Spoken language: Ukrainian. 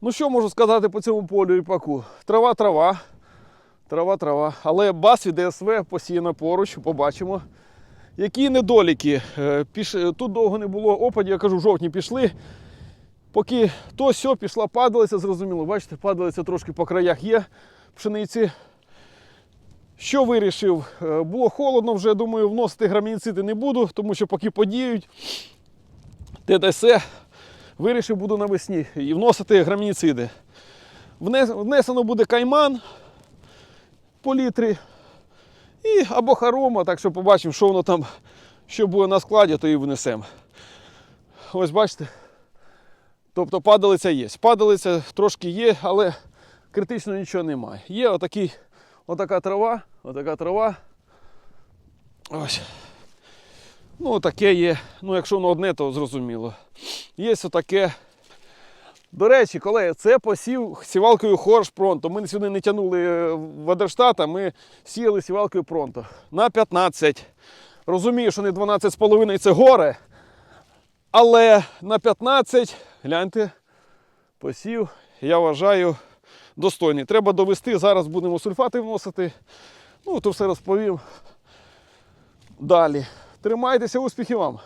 Ну що можу сказати по цьому полю ріпаку? Трава, трава. Трава, трава. Але бас і ДСВ посіяно поруч, побачимо. Які недоліки? Е, Піш... Тут довго не було опадів, я кажу, в жовтні пішли. Поки то сьо пішла падалиця, зрозуміло, бачите, падалиця трошки по краях є пшениці. Що вирішив? Е, Було холодно, вже думаю, вносити грамініциди не буду, тому що поки подіють, ТДС вирішив буду навесні і вносити грамініциди. Внесено буде кайман по літрі і або харома, так що побачимо, що воно там, що буде на складі, то і внесемо. Ось бачите. Тобто падалиця є. Падалиця трошки є, але критично нічого немає. Є отакий, отака трава, отака трава. Ось. Ну, таке є. Ну, якщо воно одне, то зрозуміло. Є отаке. До речі, колеги, це посів сівалкою Хорш. Ми сюди не тягнули е, Вадерштата, ми сіяли сівалкою Пронто. На 15. Розумію, що не 12,5 це горе. Але на 15, гляньте, посів, я вважаю, достойний. Треба довести. Зараз будемо сульфати вносити. Ну, то все розповім далі. Тримайтеся, успіхів вам!